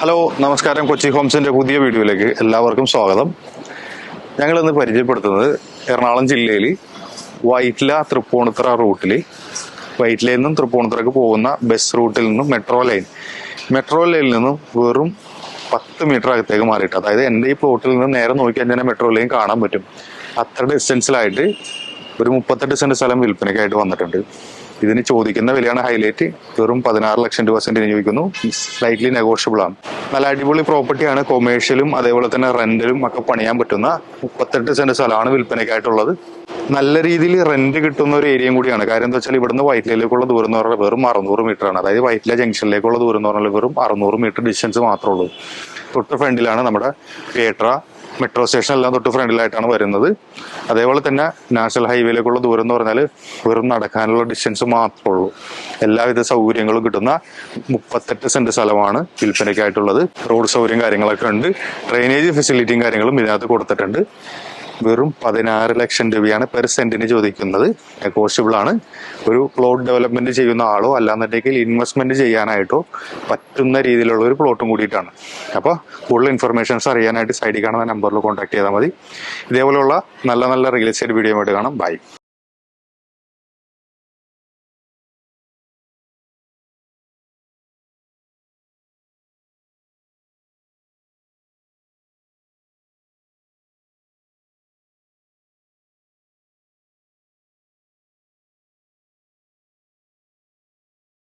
Hello നമസ്കാരം. കൊച്ചി ഹോംസിന്റെ പുതിയ വീഡിയോയിലേക്ക് എല്ലാവർക്കും സ്വാഗതം. ഞങ്ങൾ ഇന്ന് പരിചയപ്പെടുത്തുന്നത് എറണാകുളം ജില്ലയിൽ വൈറ്റില തൃപ്പൂണിത്തറ റൂട്ടിൽ വൈറ്റിലയിൽ നിന്നും തൃപ്പൂണിത്തറയ്ക്ക് പോകുന്ന ബസ് റൂട്ടിൽ നിന്നും മെട്രോ ലൈൻ. മെട്രോ ലൈനിൽ നിന്നും വെറും പത്ത് മീറ്റർ അകത്തേക്ക് മാറിയിട്ട് അതായത് എന്റെ ഈ പ്ലോട്ടിൽ നിന്ന് നേരെ നോക്കിയാൽ തന്നെ മെട്രോ ലൈൻ കാണാൻ പറ്റും. അത്ര ഡിസ്റ്റൻസിലായിട്ട് ഒരു മുപ്പത്തെട്ട് സെന്റ് സ്ഥലം വിൽപ്പനയ്ക്കായിട്ട് വന്നിട്ടുണ്ട്. ഇതിന് ചോദിക്കുന്ന വിലയാണ് ഹൈലൈറ്റ്. വെറും പതിനാറ് ലക്ഷം രൂപ സെന്റിന് ചോദിക്കുന്നു. സ്ലൈറ്റ്ലി നെഗോഷ്യബിൾ ആണ്. നല്ല അടിപൊളി പ്രോപ്പർട്ടിയാണ് കൊമേഴ്ഷ്യലും അതേപോലെ തന്നെ റെന്റിലും ഒക്കെ പണിയാൻ പറ്റുന്ന മുപ്പത്തെട്ട് സെന്റ് സ്ഥലമാണ് വിൽപ്പനയ്ക്കായിട്ടുള്ളത്. നല്ല രീതിയിൽ റെന്റ് കിട്ടുന്ന ഒരു ഏരിയയും കൂടിയാണ്. കാര്യം എന്താ വെച്ചാൽ ഇവിടുന്ന് വൈറ്റിലേക്കുള്ള ദൂരം എന്ന് പറഞ്ഞാൽ വെറും അറുന്നൂറ് മീറ്റർ ആണ്. അതായത് വൈറ്റില ജംഗ്ഷനിലേക്കുള്ള ദൂരം എന്ന് പറഞ്ഞാൽ വെറും അറുന്നൂറ് മീറ്റർ ഡിസ്റ്റൻസ് മാത്രമേ ഉള്ളൂ. തൊട്ട് ഫ്രണ്ടിലാണ് നമ്മുടെ പേട്ര മെട്രോ സ്റ്റേഷൻ എല്ലാം തൊട്ട് ഫ്രണ്ടിലായിട്ടാണ് വരുന്നത്. അതേപോലെ തന്നെ നാഷണൽ ഹൈവേയിലേക്കുള്ള ദൂരം എന്ന് പറഞ്ഞാൽ വെറും നടക്കാനുള്ള ഡിസ്റ്റൻസ് മാത്രമേ ഉള്ളൂ. എല്ലാവിധ സൗകര്യങ്ങളും കിട്ടുന്ന മുപ്പത്തെട്ട് സെന്റ് സ്ഥലമാണ് വിൽപ്പനയ്ക്കായിട്ടുള്ളത്. റോഡ് സൗകര്യം കാര്യങ്ങളൊക്കെ ഉണ്ട്. ഡ്രെയിനേജ് ഫെസിലിറ്റിയും കാര്യങ്ങളും ഇതിനകത്ത് കൊടുത്തിട്ടുണ്ട്. വെറും പതിനാറ് ലക്ഷം രൂപയാണ് പെർ സെന്റിന് ചോദിക്കുന്നത്. നെഗോഷ്യബിൾ ആണ്. ഒരു പ്ലോട്ട് ഡെവലപ്മെന്റ് ചെയ്യുന്ന ആളോ അല്ലാന്നുണ്ടെങ്കിൽ ഇൻവെസ്റ്റ്മെന്റ് ചെയ്യാനായിട്ടോ പറ്റുന്ന രീതിയിലുള്ള ഒരു പ്ലോട്ടും കൂടിയിട്ടാണ്. അപ്പോൾ കൂടുതൽ ഇൻഫർമേഷൻസ് അറിയാനായിട്ട് സൈഡിൽ കാണുന്ന നമ്പറിൽ കോൺടാക്ട് ചെയ്താൽ മതി. ഇതേപോലെയുള്ള നല്ല നല്ല റിയൽ എസ്റ്റേറ്റ് വീഡിയോ ആയിട്ട് കാണാം. ബൈ